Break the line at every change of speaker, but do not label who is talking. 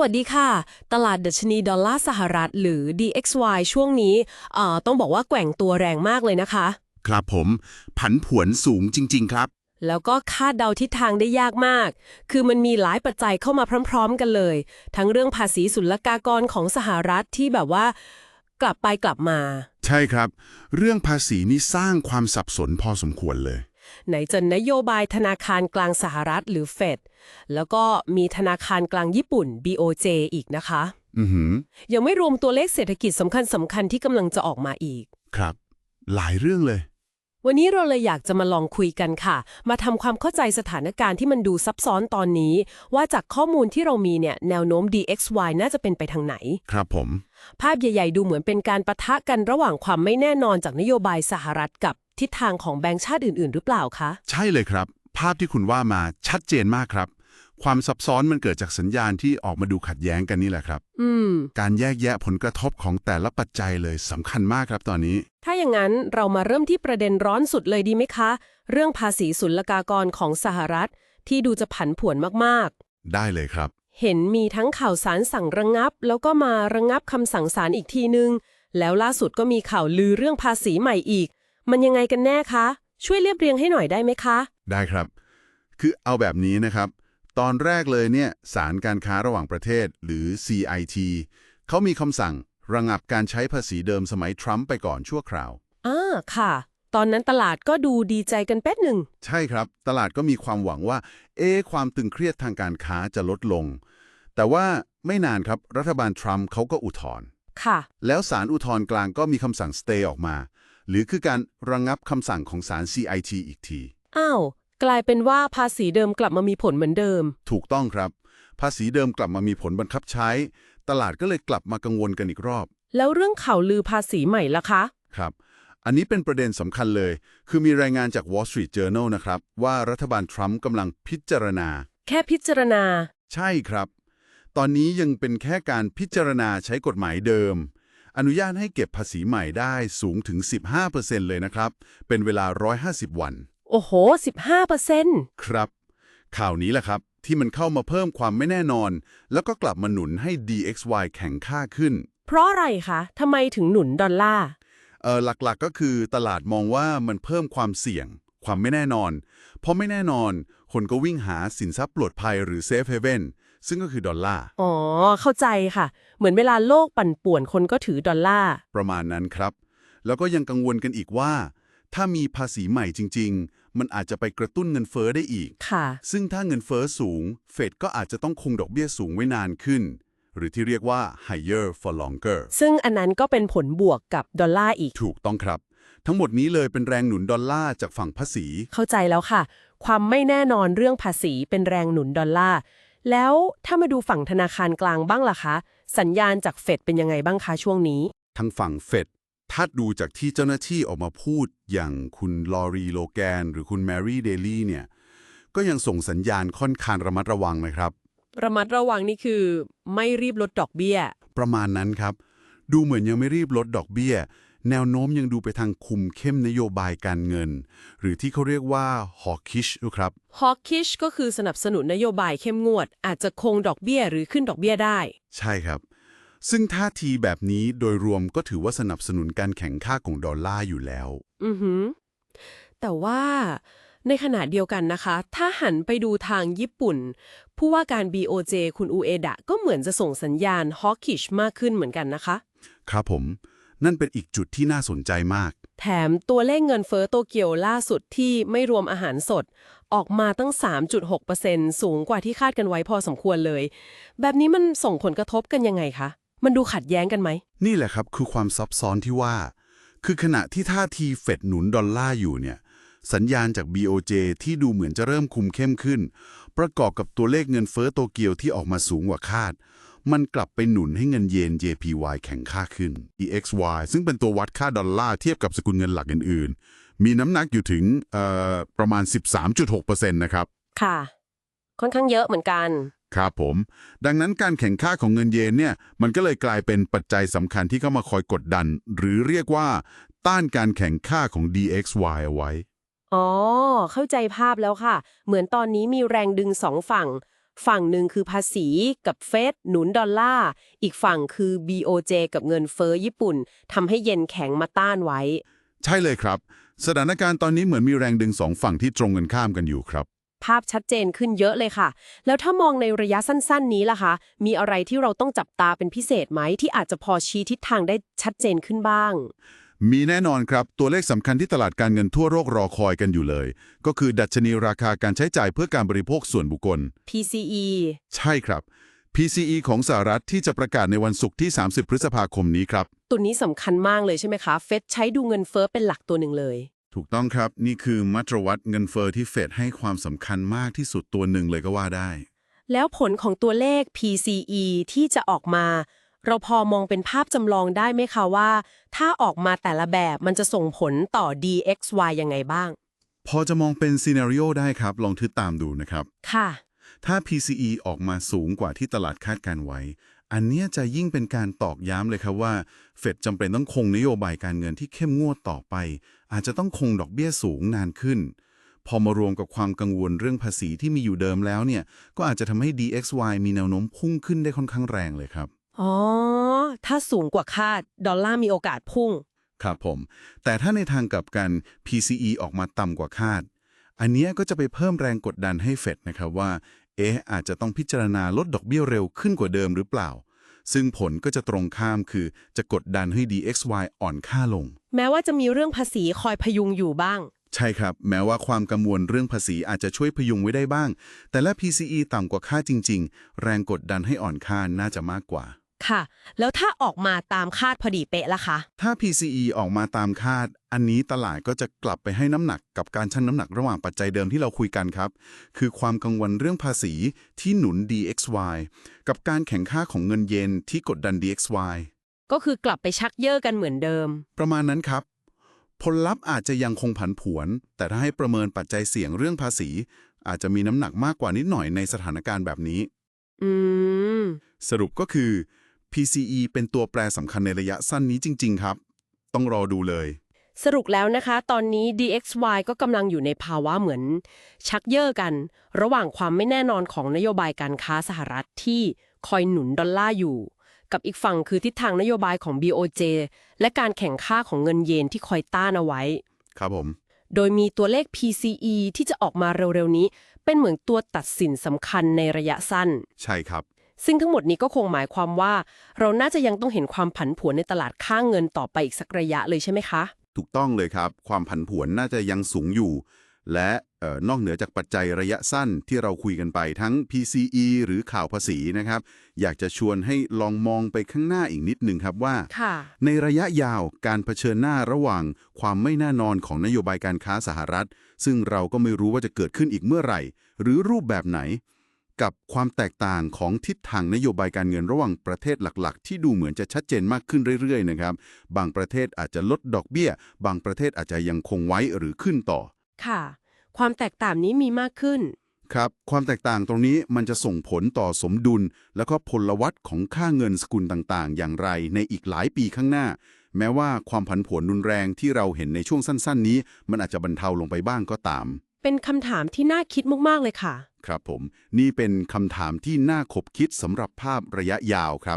วัสดีค่ะ ตลาดดัชนีดอลลาร์สหรัฐ หรือ DXY ช่วงนี้เอ่อต้องบอกว่าแกว่งตัวแรงมากเลยนะคะ
ครับผม ผันผวนสูงจริง ๆ ครับ
แล้วก็คาดเดาทิศทางได้ยากมาก คือมันมีหลายปัจจัยเข้ามาพร้อม ๆ กันเลย ทั้งเรื่องภาษีศุลกากรของสหรัฐที่แบบว่ากลับไปกลับมา
ใช่ครับ เรื่องภาษีนี่สร้างความสับสนพอสมควรเลย
ไหนจะนโยบายธนาคารกลางสหรัฐหรือเฟดแล้วก็มีธนาคารกลางญี่ปุ่น BOJ อีกนะคะ
อือหือ
ยังไม่รวมตัวเลขเศรษฐกิจสำคัญสำคัญๆที่กำลังจะออกมาอีก
ครับ หลายเรื่องเลย
วันนี้เราเลยอยากจะมาลองคุยกันค่ะ มาทำความเข้าใจสถานการณ์ที่มันดูซับซ้อนตอนนี้ ว่าจากข้อมูลที่เรามีเนี่ยแนวโน้ม DXY น่าจะเป็นไปทางไหน
ครับผม
ภาพใหญ่ ๆ ดูเหมือนเป็นการประทะกันระหว่างความไม่แน่นอนจากนโยบายสหรัฐกับ ทิศทางของแบงก์ชาติอื่น ๆ หรือเปล่าคะ
ใช่เลยครับ ภาพที่คุณว่ามาชัดเจนมากครับ ความซับซ้อนมันเกิดจากสัญญาณที่ออกมาดูขัดแย้งกันนี่แหละครับ
อืม
การแยกแยะผลกระทบของแต่ละปัจจัยเลยสำคัญมากครับตอนนี้
ถ้าอย่างนั้นเรามาเริ่มที่ประเด็นร้อนสุดเลยดีไหมคะ เรื่องภาษีศุลกากรของสหรัฐ ที่ดูจะผันผวนมาก
ได้เลยครับ
ๆ เห็นมีทั้งข่าวสารสั่งระงับ แล้วก็มาระงับคำสั่งศาลอีกทีนึง แล้วล่าสุดก็มีข่าวลือเรื่องภาษีใหม่อีก มันยังไงกันแน่คะ ช่วยเรียบเรียงให้หน่อยได้ไหมคะ
ได้ครับ คือเอาแบบนี้นะครับ ตอนแรกเลยเนี่ยสารการค้าระหว่างประเทศหรือ CIT เขามีคำสั่งระงับการใช้ภาษีเดิมสมัยทรัมป์ไปก่อนชั่วคราว
อ่าค่ะ ตอนนั้นตลาดก็ดูดีใจกันแป๊ดหนึ่ง
ใช่ครับ ตลาดก็มีความหวังว่า เอ๊ะความตึงเครียดทางการค้าจะลดลง แต่ว่าไม่นานครับรัฐบาลทรัมป์เขาก็อุทธรณ์
ค่ะ
แล้วศาลอุทธรณ์กลางก็มีคำสั่ง stay ออกมา หรือคือการระงับคำสั่งของศาล CIT อีกที
อ้าว กลายเป็นว่าภาษีเดิมกลับมามีผลเหมือนเดิม
ถูกต้องครับ ภาษีเดิมกลับมามีผลบังคับใช้ ตลาดก็เลยกลับมากังวลกันอีกรอบ
แล้วเรื่องข่าวลือภาษีใหม่ล่ะคะ
ครับ อันนี้เป็นประเด็นสำคัญเลย คือมีรายงานจาก Wall Street Journal นะครับ ว่ารัฐบาลทรัมป์กำลังพิจารณา
แค่พิจารณา
ใช่ครับ ตอนนี้ยังเป็นแค่การพิจารณาใช้กฎหมายเดิม อนุญาตให้เก็บภาษีใหม่ได้สูงถึง 15%เลยนะครับ เป็นเวลา 150 วัน
โอ้โห 15เปอร์เซ็นต์
ครับ ข่าวนี้แหละครับ ที่มันเข้ามาเพิ่มความไม่แน่นอน แล้วก็กลับมาหนุนให้ DXY แข็งค่าขึ้น
เพราะอะไรคะทำไมถึงหนุนดอลลาร์
เออหลักๆก็คือตลาดมองว่ามันเพิ่มความเสี่ยง ความไม่แน่นอนพอไม่แน่นอน คนก็วิ่งหาสินทรัพย์ปลอดภัยหรือเซฟเฮเว่น ซึ่งก็คือดอลลาร์
อ๋อ เข้าใจค่ะ เหมือนเวลาโลกปั่นป่วนคนก็ถือดอลลาร์
ประมาณนั้นครับ แล้วก็ยังกังวลกันอีกว่า ถ้ามีภาษีใหม่จริง ๆ มันอาจจะไปกระตุ้นเงินเฟ้อได้อีก
ค่ะ
ซึ่งถ้าเงินเฟ้อสูง เฟดก็อาจจะต้องคงดอกเบี้ยสูงไว้นานขึ้น หรือที่เรียกว่า higher for longer
ซึ่งอันนั้นก็เป็นผลบวกกับดอลลาร์อีก
ถูกต้องครับ ทั้งหมดนี้เลยเป็นแรงหนุนดอลลาร์จากฝั่งภาษี
เข้าใจแล้วค่ะ ความไม่แน่นอนเรื่องภาษีเป็นแรงหนุนดอลลาร์ แล้วถ้ามาดูฝั่งธนาคารกลางบ้างล่ะคะ สัญญาณจากเฟดเป็นยังไงบ้างคะช่วงนี้
ทางฝั่งเฟดถ้าดูจากที่เจ้าหน้าที่ออกมาพูดอย่างคุณลอรีโลแกน หรือคุณแมรี่เดลี่เนี่ย ก็ยังส่งสัญญาณค่อนข้างระมัดระวังนะครับ
ระมัดระวังนี่คือไม่รีบลดดอกเบี้ย
ประมาณนั้นครับ ดูเหมือนยังไม่รีบลดดอกเบี้ย แนวโน้มยังดูไปทางคุมเข้มนโยบายการเงิน หรือที่เขาเรียกว่า hawkish นะครับ
hawkish ก็คือสนับสนุนนโยบายเข้มงวด อาจจะคงดอกเบี้ยหรือขึ้นดอกเบี้ยได้
ใช่ครับ ซึ่งท่าทีแบบนี้โดยรวมก็ถือว่าสนับสนุนการแข่งค่าของดอลลาร์อยู่แล้ว
อือหือ แต่ว่าในขณะเดียวกันนะคะ ถ้าหันไปดูทางญี่ปุ่น ผู้ว่าการ BOJ คุณอูเอดะ ก็เหมือนจะส่งสัญญาณ hawkish มากขึ้นเหมือนกันนะคะ
ครับผม นั่นเป็นอีกจุดที่น่าสนใจมาก
แถมตัวเลขเงินเฟ้อโตเกียวล่าสุดที่ไม่รวมอาหารสด ออกมาตั้ง 3.6%สูงกว่าที่คาดกันไว้พอสมควรเลย แบบนี้มันส่งผลกระทบกันยังไงคะ มันดูขัดแย้งกันไหม
นี่แหละครับคือความซับซ้อนที่ว่า คือขณะที่ท่าทีเฟดหนุนดอลลาร์อยู่เนี่ยสัญญาณจาก BOJ ที่ดูเหมือนจะเริ่มคุมเข้มขึ้น ประกอบกับตัวเลขเงินเฟ้อโตเกียวที่ออกมาสูงกว่าคาด มันกลับไปหนุนให้เงินเยน JPY แข็งค่าขึ้น EXY ซึ่งเป็นตัววัดค่าดอลลาร์เทียบกับสกุลเงินหลักอื่นๆ มีน้ำหนักอยู่ถึงเอ่อประมาณ 13.6%นะครับ
ค่ะ ค่อนข้างเยอะเหมือนกัน
ครับผม ดังนั้นการแข่งค่าของเงินเยนเนี่ย มันก็เลยกลายเป็นปัจจัยสำคัญที่เข้ามาคอยกดดัน หรือเรียกว่า ต้านการแข่งค่าของ DXY เอาไว้
อ๋อ เข้าใจภาพแล้วค่ะ เหมือนตอนนี้มีแรงดึงสองฝั่ง ฝั่งหนึ่งคือภาษีกับเฟดหนุนดอลลาร์ อีกฝั่งคือ BOJ กับเงินเฟ้อญี่ปุ่นทำให้เยนแข็งมาต้านไว้
ใช่เลยครับ สถานการณ์ตอนนี้เหมือนมีแรงดึงสองฝั่งที่ตรงกันข้ามกันอยู่ครับ
ภาพชัดเจนขึ้นเยอะเลยค่ะ แล้วถ้ามองในระยะสั้น ๆ นี้ล่ะคะมีอะไรที่เราต้องจับตาเป็นพิเศษไหมที่อาจจะพอชี้ทิศทางได้ชัดเจนขึ้นบ้าง
มีแน่นอนครับ ตัวเลขสำคัญที่ตลาดการเงินทั่วโลกรอคอยกันอยู่เลย ก็คือดัชนีราคาการใช้จ่ายเพื่อการบริโภคส่วนบุคคล
PCE
ใช่ครับ PCE ของสหรัฐที่จะประกาศในวันศุกร์ที่ 30 พฤษภาคมนี้ครับ
ตัวนี้สำคัญมากเลยใช่ไหมคะ เฟดใช้ดูเงินเฟ้อเป็นหลักตัวหนึ่งเลย
ถูกต้องครับ นี่คือมาตรวัดเงินเฟอ้อที่เฟดให้ความสำคัญมากที่สุดตัวหนึ่งเลยก็ว่าได้
แล้วผลของตัวเลข PCE ที่จะออกมา เราพอมองเป็นภาพจำลองได้ไหมคะว่า ถ้าออกมาแต่ละแบบมันจะส่งผลต่อ DXY ยังไงบ้าง
พอจะมองเป็นซีนารีโอได้ครับ ลองทึดตามดูนะครับ
ค่ะ
ถ้า PCE ออกมาสูงกว่าที่ตลาดคาดการไว้ อันเนี้ยจะยิ่งเป็นการตอกย้ำเลยครับว่า เฟดจำเป็นต้องคงนโยบายการเงินที่เข้มงวดต่อไป อาจจะต้องคงดอกเบี้ยสูงนานขึ้น พอมารวมกับความกังวลเรื่องภาษีที่มีอยู่เดิมแล้วเนี่ย ก็อาจจะทำให้ DXY มีแนวโน้มพุ่งขึ้นได้ค่อนข้างแรงเลยครับ
อ๋อ ถ้าสูงกว่าคาด ดอลลาร์มีโอกาสพุ่ง
ครับผม แต่ถ้าในทางกลับกัน PCE ออกมาต่ำกว่าคาด อันเนี้ยก็จะไปเพิ่มแรงกดดันให้เฟดนะครับว่า เอ๊ะ อาจจะต้องพิจารณาลดดอกเบี้ยเร็วขึ้นกว่าเดิมหรือเปล่า ซึ่งผลก็จะตรงข้ามคือจะกดดันให้ DXY อ่อนค่าลง
แม้ว่าจะมีเรื่องภาษีคอยพยุงอยู่บ้าง
ใช่ครับ แม้ว่าความกังวลเรื่องภาษีอาจจะช่วยพยุงไว้ได้บ้าง แต่และ PCE ต่ำกว่าค่าจริง ๆ แรงกดดันให้อ่อนค่าน่าจะมากกว่า
ค่ะ แล้วถ้าออกมาตามคาดพอดีเป๊ะล่ะคะ
ถ้า PCE ออกมาตามคาด อันนี้ตลาดก็จะกลับไปให้น้ำหนักกับการชั่งน้ำหนักระหว่างปัจจัยเดิมที่เราคุยกันครับ คือความกังวลเรื่องภาษีที่หนุน DXY กับการแข่งค่าของเงินเยนที่กดดัน DXY
ก็คือกลับไปชักเย่อกันเหมือนเดิม
ประมาณนั้นครับ ผลลัพธ์อาจจะยังคงผันผวน แต่ถ้าให้ประเมินปัจจัยเสี่ยงเรื่องภาษี อาจจะมีน้ำหนักมากกว่านิดหน่อยในสถานการณ์แบบนี้
อืม
สรุปก็คือ PCE เป็นตัวแปรสำคัญในระยะสั้นนี้จริง ๆ ครับ ต้องรอดูเลย
สรุปแล้วนะคะ ตอนนี้ DXY ก็กำลังอยู่ในภาวะเหมือน ชักเย่อกัน ระหว่างความไม่แน่นอนของนโยบายการค้าสหรัฐที่คอยหนุนดอลลาร์อยู่ กับอีกฝั่งคือทิศทางนโยบายของ BOJ และการแข่งค่าของเงินเยนที่คอยต้านเอาไว้
ครับผม
โดยมีตัวเลข PCE ที่จะออกมาเร็วๆนี้ เป็นเหมือนตัวตัดสินสำคัญในระยะสั้น
ใช่ครับ
ซึ่งทั้งหมดนี้ก็คงหมายความว่า เราน่าจะยังต้องเห็นความผันผวนในตลาดค่างเงินต่อไปอีกสักระยะเลยใช่ไหมคะ
ถูกต้องเลยครับ ความผันผวนน่าจะยังสูงอยู่ และเอ่อนอกเหนือจากปัจจัยระยะสั้นที่เราคุยกันไปทั้ง PCE หรือข่าวภาษีนะครับ อยากจะชวนให้ลองมองไปข้างหน้าอีกนิดหนึ่งครับว่า
ค่ะ
ในระยะยาวการเผชิญหน้าระหว่างความไม่แน่นอนของนโยบายการค้าสหรัฐ ซึ่งเราก็ไม่รู้ว่าจะเกิดขึ้นอีกเมื่อไหร่ หรือรูปแบบไหน กับความแตกต่างของทิศทางนโยบายการเงินระหว่างประเทศหลักๆ ที่ดูเหมือนจะชัดเจนมากขึ้นเรื่อยๆนะครับ บางประเทศอาจจะลดดอกเบี้ย บางประเทศอาจจะยังคงไว้หรือขึ้นต่อ
ค่ะ ความแตกต่างนี้มีมากขึ้น
ครับ ความแตกต่างตรงนี้มันจะส่งผลต่อสมดุล แล้วก็พลวัตของค่าเงินสกุลต่างๆ อย่างไรในอีกหลายปีข้างหน้า แม้ว่าความผันผวนรุนแรงที่เราเห็นในช่วงสั้น ๆ นี้ มันอาจจะบรรเทาลงไปบ้างก็ตาม
เป็นคำถามที่น่าคิดมากๆเลยค่ะ
ครับผม นี่เป็นคำถามที่น่าขบคิดสำหรับภาพระยะยาวครับ